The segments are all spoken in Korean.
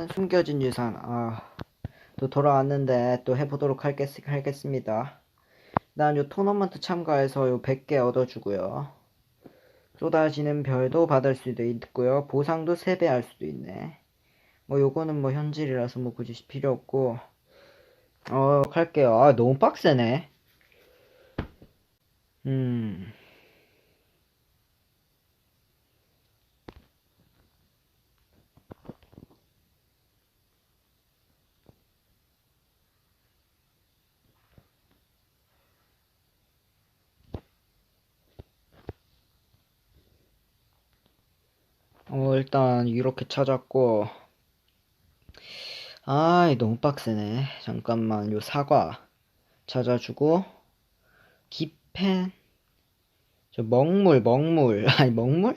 일단은 숨겨진 유산 아, 또 돌아왔는데 또 해보도록 할겠, 하겠습니다. 일단 요 토너먼트 참가해서 요 100개 얻어주고요. 쏟아지는 별도 받을 수도 있고요. 보상도 3배 할 수도 있네. 뭐 요거는 뭐 현질이라서 뭐 굳이 필요 없고 어 할게요. 아 너무 빡세네. 음. 어, 일단 이렇게 찾았고 아, 너무 빡세네. 잠깐만, 요 사과 찾아주고 기펜 저 먹물, 먹물 아니 먹물?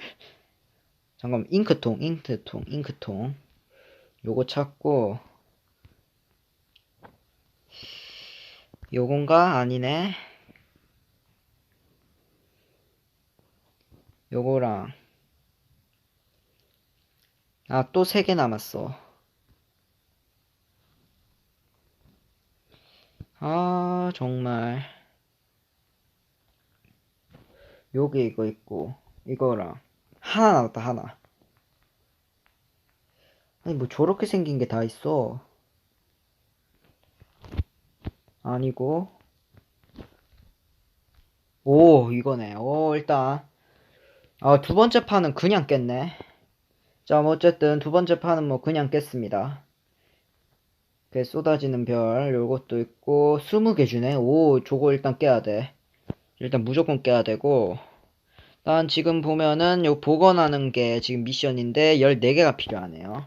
잠깐만, 잉크통, 잉크통, 잉크통 요거 찾고 요건가? 아니네. 요거랑 아, 또 세 개 남았어. 아, 정말. 여기 이거 있고, 이거랑. 하나 남았다, 하나. 아니, 뭐 저렇게 생긴 게 다 있어. 아니고. 오, 이거네. 오, 일단. 아, 두 번째 판은 그냥 깼네. 자, 뭐 어쨌든 두 번째 판은 뭐 그냥 깼습니다. 그 쏟아지는 별 요것도 있고 20개 주네. 오, 저거 일단 깨야 돼. 일단 무조건 깨야 되고 일단 지금 보면은 요 복원하는 게 지금 미션인데 14개가 필요하네요.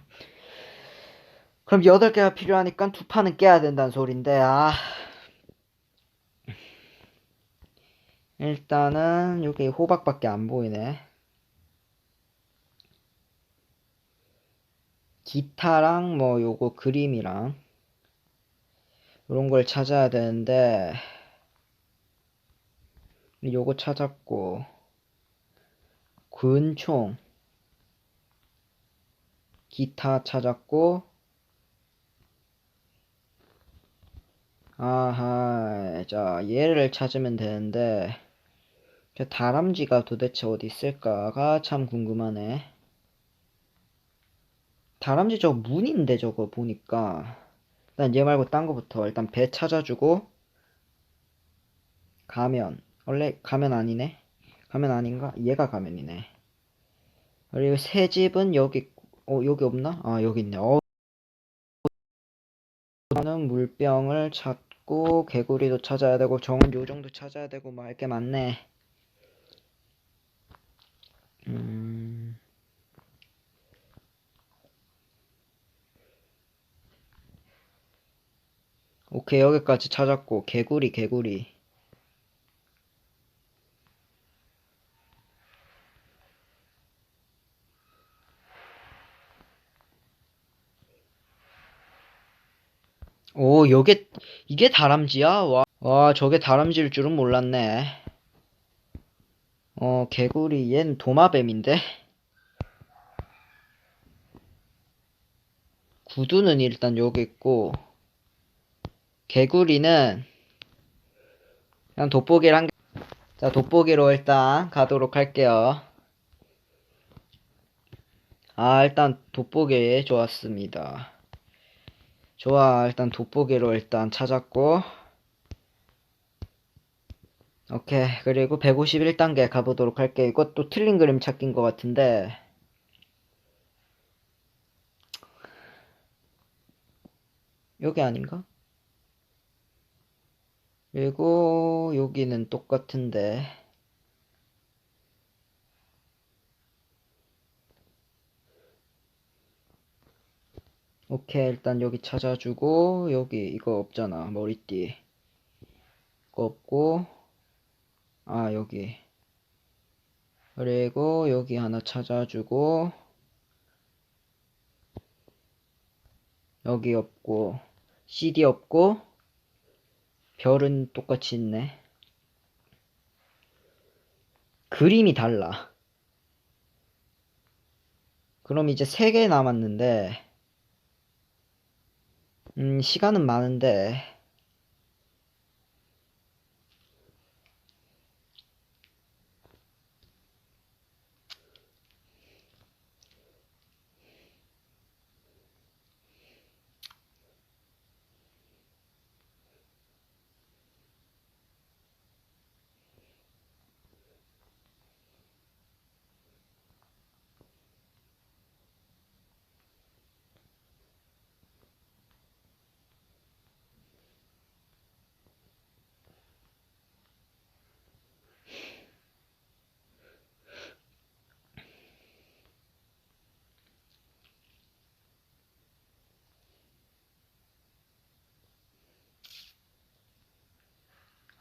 그럼 8개가 필요하니까 두 판은 깨야 된다는 소린데 아 일단은 여기 호박밖에 안 보이네. 기타랑 뭐 요거 그림이랑 이런 걸 찾아야 되는데 요거 찾았고 근총 기타 찾았고 아하 자 얘를 찾으면 되는데 다람쥐가 도대체 어디 있을까가 참 궁금하네 다람쥐 저거 문인데 저거 보니까. 일단 얘 말고 딴 거부터 일단 배 찾아주고. 가면. 원래 가면 아니네. 가면 아닌가? 얘가 가면이네. 그리고 새 집은 여기 어 여기 없나? 아 여기 있네. 어. 저는 물병을 찾고 개구리도 찾아야 되고 정은 요정도 찾아야 되고 뭐할게 많네. 음 오케이 여기까지 찾았고 개구리 개구리. 오 요게 이게 다람쥐야? 와, 와 저게 다람쥐일 줄은 몰랐네. 어 개구리 얜 도마뱀인데? 구두는 일단 여기 있고 개구리는 그냥 돋보기를 한 개. 자, 돋보기로 일단 가도록 할게요. 아, 일단 돋보기 좋았습니다. 좋아, 일단 돋보기로 일단 찾았고. 오케이, 그리고 151단계 가보도록 할게. 이것도 틀린 그림 찾기인 것 같은데. 여기 아닌가? 그리고 여기는 똑같은데. 오케이 일단 여기 찾아주고 여기 이거 없잖아 머리띠. 이거 없고 아 여기. 그리고 여기 하나 찾아주고 여기 없고 CD 없고 별은 똑같이 있네. 그림이 달라. 그럼 이제 3개 남았는데, 음, 시간은 많은데,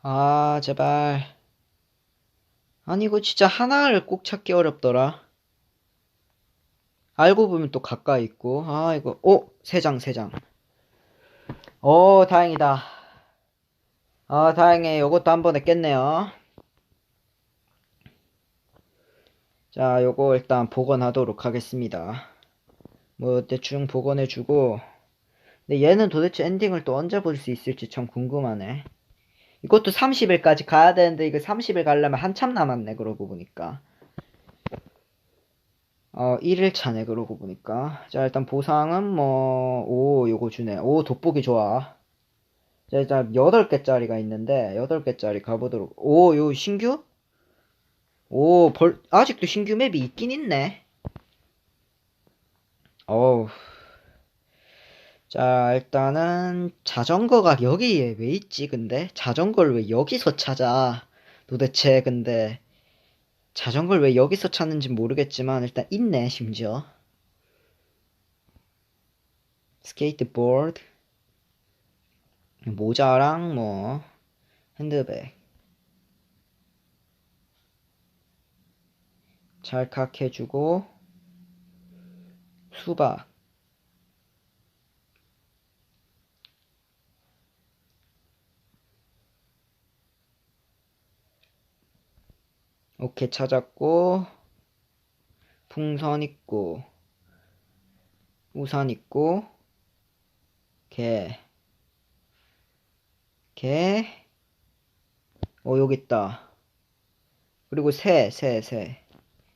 아, 제발. 아니, 이거 진짜 하나를 꼭 찾기 어렵더라. 알고 보면 또 가까이 있고. 아, 이거, 오! 세 장, 세 장. 오, 다행이다. 아, 다행해. 요것도 한 번에 깼네요. 자, 요거 일단 복원하도록 하겠습니다. 뭐, 대충 복원해주고. 근데 얘는 도대체 엔딩을 또 언제 볼 수 있을지 참 궁금하네. 이것도 30일까지 가야 되는데 이거 30일 가려면 한참 남았네 그러고 보니까. 어 1일차네 그러고 보니까. 자 일단 보상은 뭐오 요거 주네. 오 돋보기 좋아. 자 일단 8개짜리가 있는데 8개짜리 가보도록. 오 요 신규? 오 벌 아직도 신규 맵이 있긴 있네. 어우 자, 일단은 자전거가 여기에 왜 있지, 근데? 자전거를 왜 여기서 찾아? 도대체, 근데 자전거를 왜 여기서 찾는지 모르겠지만 일단 있네, 심지어. 스케이트보드 모자랑 뭐 핸드백 찰칵 해주고 수박 오케이 찾았고 풍선 있고 우산 있고 개 개. 어 여기 있다. 그리고 새 새 새.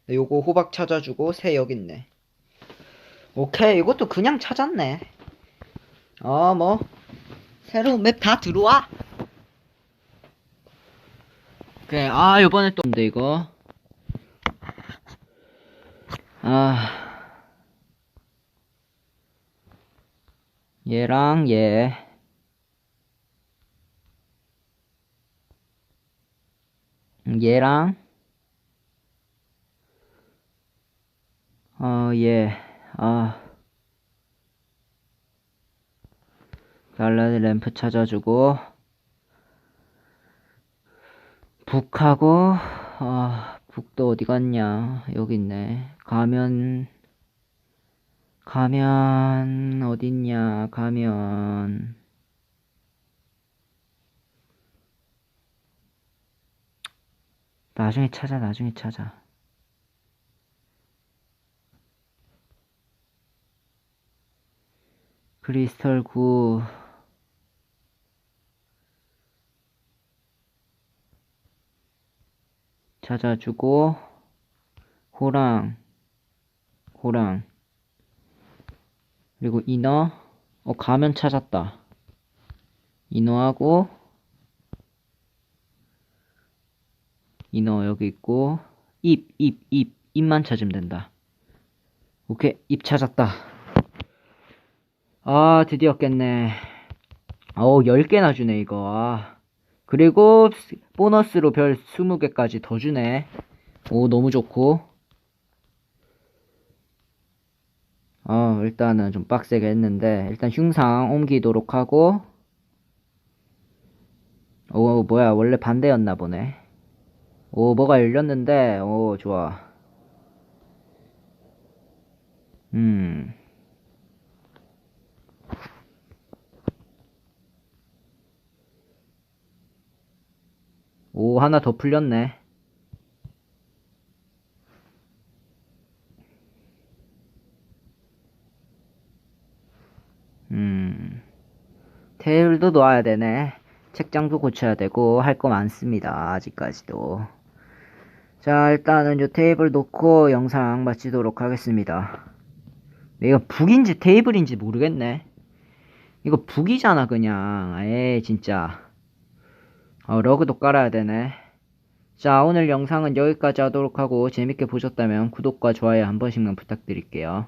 요거 호박 찾아주고 새 여기 있네. 오케이 이것도 그냥 찾았네. 어 뭐 새로운 맵 다 들어와 그래, 아, 요번에 또, 근데 이거. 아. 얘랑 얘. 얘랑. 어, 얘. 아. 갈라드 램프 찾아주고. 북하고 아 북도 어디 갔냐? 여기 있네. 가면 가면 어딨냐? 가면. 나중에 찾아 나중에 찾아. 크리스털 9 찾아주고 호랑 호랑. 그리고 이너. 어 가면 찾았다. 이너하고 이너 여기 있고 입 입 입 입만 찾으면 된다. 오케이 입 찾았다. 아 드디어 깼네. 어우 10개나 주네 이거. 아. 그리고 보너스로 별 20개까지 더 주네. 오, 너무 좋고. 어, 일단은 좀 빡세게 했는데, 일단 흉상 옮기도록 하고, 오, 뭐야, 원래 반대였나 보네. 오, 뭐가 열렸는데, 오, 좋아. 음. 오, 하나 더 풀렸네. 음. 테이블도 놓아야 되네. 책장도 고쳐야 되고 할 거 많습니다. 아직까지도. 자, 일단은 요 테이블 놓고 영상 마치도록 하겠습니다. 이거 북인지 테이블인지 모르겠네. 이거 북이잖아, 그냥. 에이, 진짜. 어, 러그도 깔아야 되네. 자, 오늘 영상은 여기까지 하도록 하고 재밌게 보셨다면 구독과 좋아요 한 번씩만 부탁드릴게요.